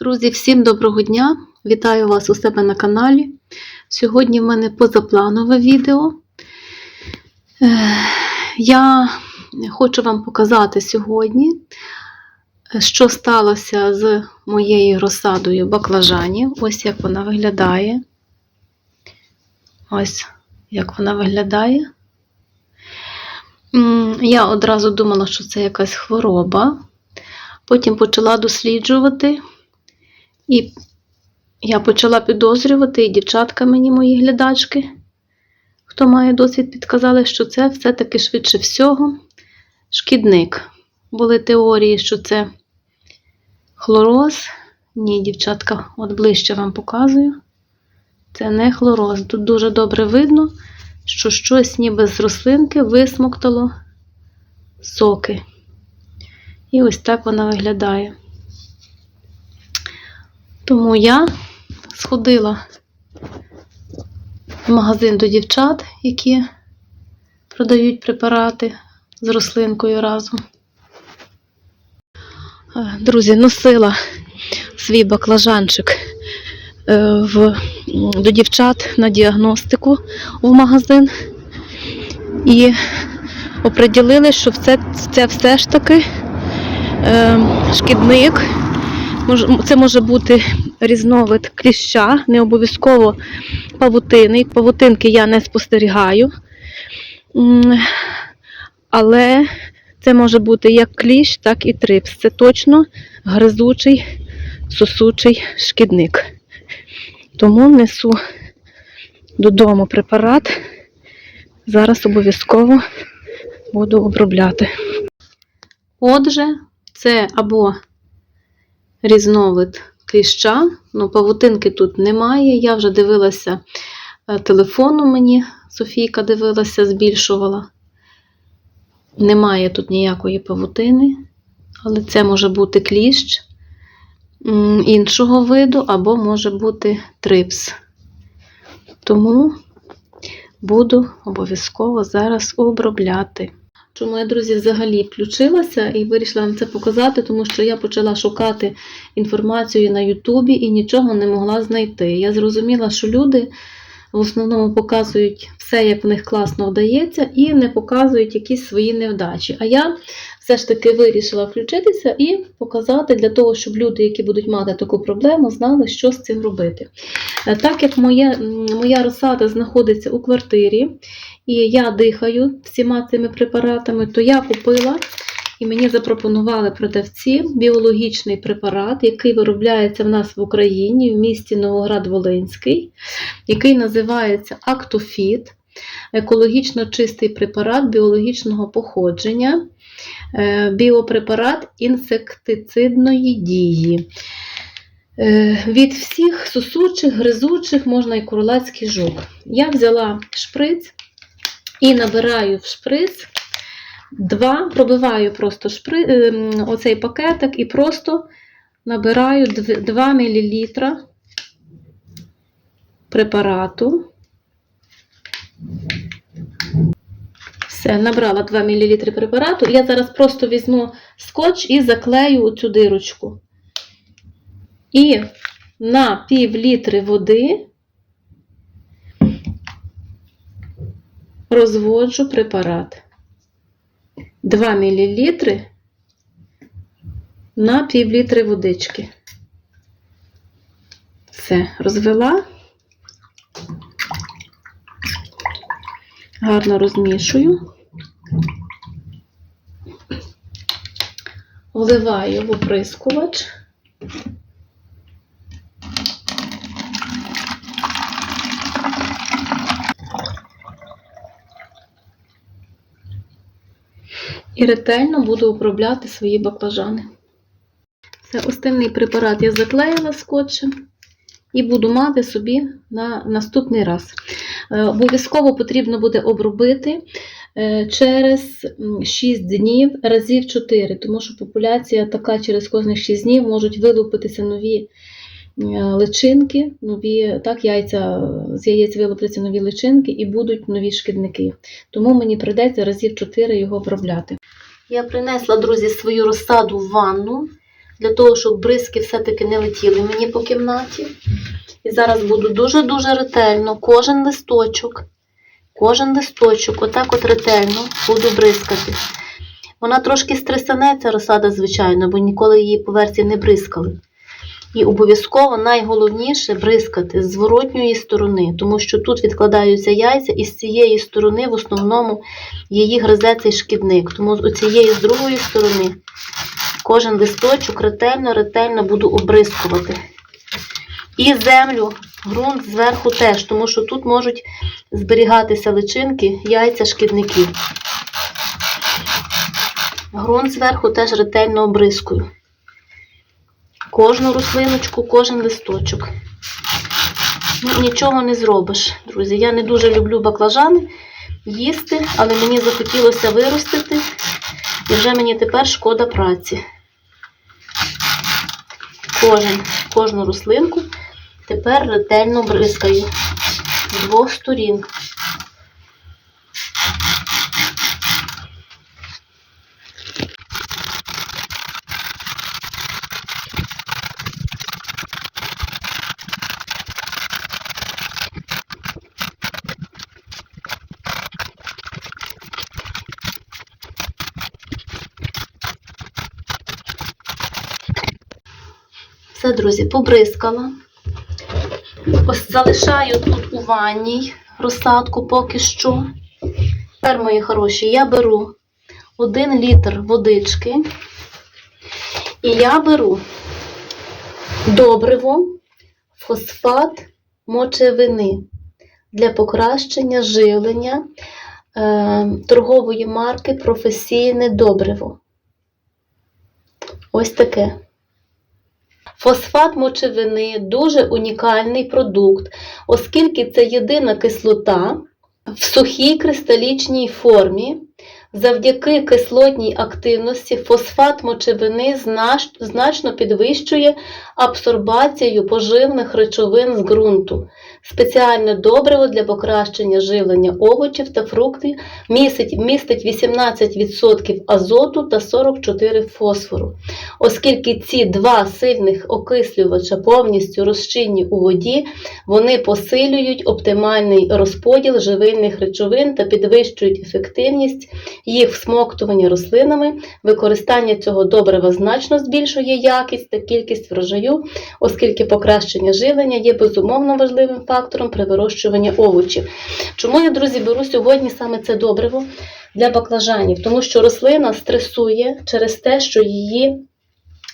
Друзі, всім доброго дня! Вітаю вас у себе на каналі. Сьогодні в мене позапланове відео. Е, Я хочу вам показати сьогодні, що сталося з моєю розсадою баклажанів. Ось як вона виглядає. Ось як вона виглядає. Я одразу думала, що це якась хвороба. Потім почала досліджувати. І я почала підозрювати, і дівчатка мені, мої глядачки, хто має досвід, підказали, що це все-таки швидше всього шкідник. Були теорії, що це хлороз. Ні, дівчатка, от ближче вам показую. Це не хлороз. Тут дуже добре видно, що щось ніби з рослинки висмоктало соки. І ось так вона виглядає. Тому я сходила в магазин до дівчат, які продають препарати з рослинкою разом. Е, Друзі, носила свій баклажанчик е, в, до дівчат на діагностику в магазин і оприділили, що це, це все ж таки е, шкідник. Це може бути різновид кліща, не обов'язково павутини. Павутинки я не спостерігаю. Але це може бути як кліщ, так і трипс. Це точно гризучий, сосучий шкідник. Тому несу додому препарат. Зараз обов'язково буду обробляти. Отже, це або різновид кліща. Ну, павутинки тут немає. Я вже дивилася е, телефону мені, Софійка дивилася, збільшувала. Немає тут ніякої павутини, але це може бути кліщ іншого виду, або може бути трипс. Тому буду обов'язково зараз обробляти. Чому я, друзі, взагалі включилася і вирішила вам це показати, тому що я почала шукати інформацію на Ютубі і нічого не могла знайти. Я зрозуміла, що люди в основному показують все, як в них класно вдається, і не показують якісь свої невдачі. А я все ж таки вирішила включитися і показати для того, щоб люди, які будуть мати таку проблему, знали, що з цим робити. Е, Так як моє, моя розсада знаходиться у квартирі, і я дихаю всіма цими препаратами, то я купила і мені запропонували продавці біологічний препарат, який виробляється в нас в Україні, в місті Новоград-Волинський, який називається Актофіт, екологічно чистий препарат біологічного походження, біопрепарат інсектицидної дії. Е, Від всіх сусучих, гризучих можна і курлацький жук. Я взяла шприц і набираю в шприц два, пробиваю просто шпри, ем, оцей пакетик і просто набираю 2 мл препарату. Все, набрала 2 мл препарату. Я зараз просто візьму скотч і заклею цю дирочку. І на пів літри води розводжу препарат. 2 мл на пів літри водички. Все, розвела. Гарно розмішую. Вливаю в оприскувач. І ретельно буду обробляти свої баклажани. Це остальний препарат я заклеїла скотчем і буду мати собі на наступний раз. Е, Обов'язково потрібно буде обробити е, через м, 6 днів разів 4, тому що популяція така через кожних 6 днів можуть вилупитися нові е, личинки, нові, так, яйця, з яєць вилупляться нові личинки і будуть нові шкідники. Тому мені прийдеться разів 4 його обробляти. Я принесла, друзі, свою розсаду в ванну для того, щоб бризки все-таки не летіли мені по кімнаті. І зараз буду дуже-дуже ретельно кожен листочок, кожен листочок, отак от ретельно буду бризкати. Вона трошки стресанеться, розсада, звичайно, бо ніколи її по версії не бризкали. І обов'язково найголовніше бризкати з зворотньої сторони, тому що тут відкладаються яйця, і з цієї сторони в основному її гризе цей шкідник. Тому з цієї з другої сторони кожен листочок ретельно-ретельно буду обрискувати. І землю, ґрунт зверху теж, тому що тут можуть зберігатися личинки, яйця шкідників. Ґрунт зверху теж ретельно обрискую. Кожну рослиночку, кожен листочок. Ну, нічого не зробиш, друзі. Я не дуже люблю баклажани їсти, але мені захотілося виростити, і вже мені тепер шкода праці. Кожен, кожну рослинку тепер ретельно бризкаю з двох сторін. Все, друзі, побризкала. Ось залишаю тут у ванній розсадку поки що. Тепер, мої хороші, я беру 1 літр водички. І я беру добриво, фосфат мочевини для покращення живлення е, торгової марки професійне добриво. Ось таке. Фосфат мочевини дуже унікальний продукт, оскільки це єдина кислота в сухій кристалічній формі. Завдяки кислотній активності фосфат мочевини значно підвищує абсорбацію поживних речовин з ґрунту. Спеціальне добриво для покращення живлення овочів та фруктів містить, містить 18% азоту та 44% фосфору. Оскільки ці два сильних окислювача повністю розчинні у воді, вони посилюють оптимальний розподіл живильних речовин та підвищують ефективність їх всмоктування рослинами. Використання цього добрива значно збільшує якість та кількість врожаю, оскільки покращення живлення є безумовно важливим фактором при вирощуванні овочів. Чому я, друзі, беру сьогодні саме це добриво для баклажанів? Тому що рослина стресує через те, що її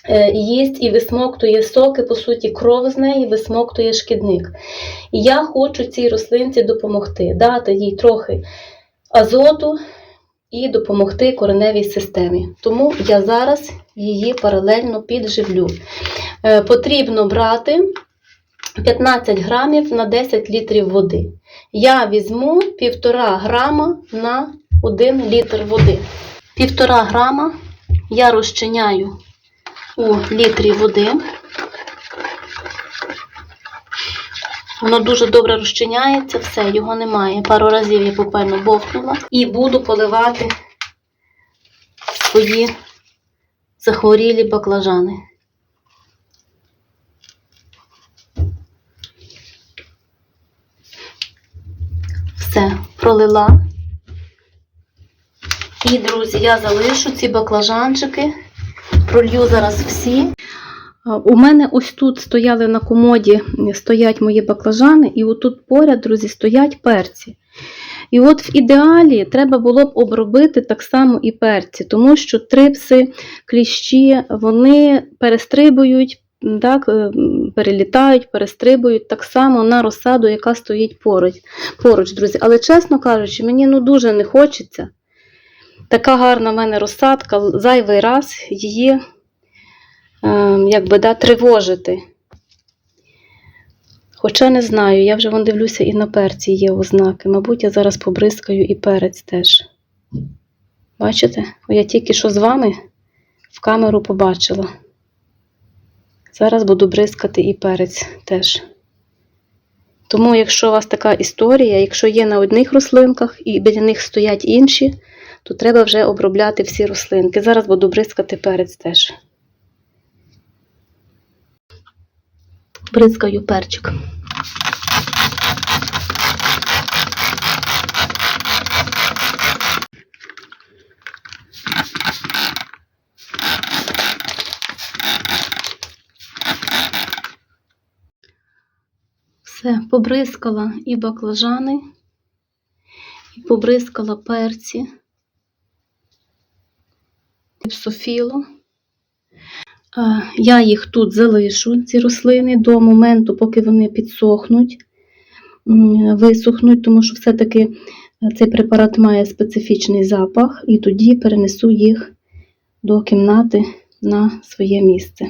е, їсть і висмоктує соки, по суті, кров з неї висмоктує шкідник. І я хочу цій рослинці допомогти, дати їй трохи азоту і допомогти кореневій системі. Тому я зараз її паралельно підживлю. Е, Потрібно брати 15 грамів на 10 літрів води. Я візьму 1,5 грама на 1 літр води. 1,5 грама я розчиняю у літрі води. Воно дуже добре розчиняється, все, його немає. Пару разів я буквально бовкнула. І буду поливати свої захворілі баклажани. Все, пролила. І, друзі, я залишу ці баклажанчики, пролью зараз всі. У мене ось тут стояли на комоді, стоять мої баклажани, і отут поряд, друзі, стоять перці. І от в ідеалі треба було б обробити так само і перці, тому що трипси, кліщі, вони перестрибують, так, е, перелітають, перестрибують так само на розсаду, яка стоїть поруч, поруч друзі. Але, чесно кажучи, мені ну, дуже не хочеться. Така гарна в мене розсадка, зайвий раз її е, якби, да, тривожити. Хоча не знаю, я вже вон дивлюся і на перці є ознаки. Мабуть, я зараз побризкаю і перець теж. Бачите? О, Я тільки що з вами в камеру побачила. Зараз буду бризкати і перець теж. Тому, якщо у вас така історія, якщо є на одних рослинках і біля них стоять інші, то треба вже обробляти всі рослинки. Зараз буду бризкати перець теж. Бризкаю перчик. Все, побризкала і баклажани, і побризкала перці, і софіло. Я їх тут залишу, ці рослини, до моменту, поки вони підсохнуть, висохнуть, тому що все-таки е, цей препарат має специфічний запах, і тоді перенесу їх до кімнати на своє місце.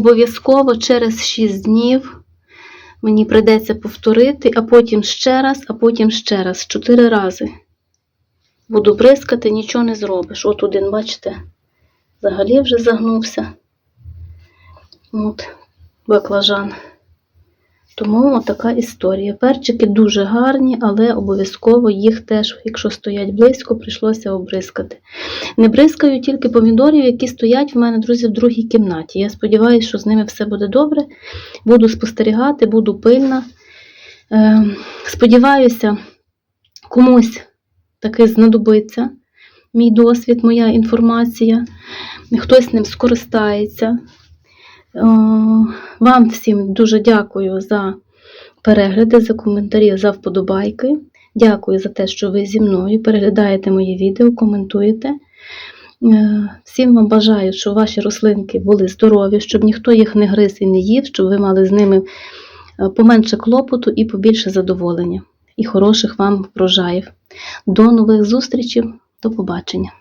Обов'язково через 6 днів мені прийдеться повторити, а потім ще раз, а потім ще раз, 4 рази. Буду бризкати, нічого не зробиш. От один, бачите, взагалі вже загнувся. От, баклажан. Тому така історія. Перчики дуже гарні, але обов'язково їх теж, якщо стоять близько, прийшлося обризкати. Не бризкаю тільки помідорів, які стоять в мене, друзі, в другій кімнаті. Я сподіваюся, що з ними все буде добре. Буду спостерігати, буду пильна. Е, сподіваюся, комусь таки знадобиться мій досвід, моя інформація. Хтось ним скористається. Е, Вам всім дуже дякую за перегляди, за коментарі, за вподобайки. Дякую за те, що ви зі мною переглядаєте мої відео, коментуєте. Е, Всім вам бажаю, щоб ваші рослинки були здорові, щоб ніхто їх не гриз і не їв, щоб ви мали з ними е, поменше клопоту і побільше задоволення. І хороших вам врожаїв. До нових зустрічей, до побачення!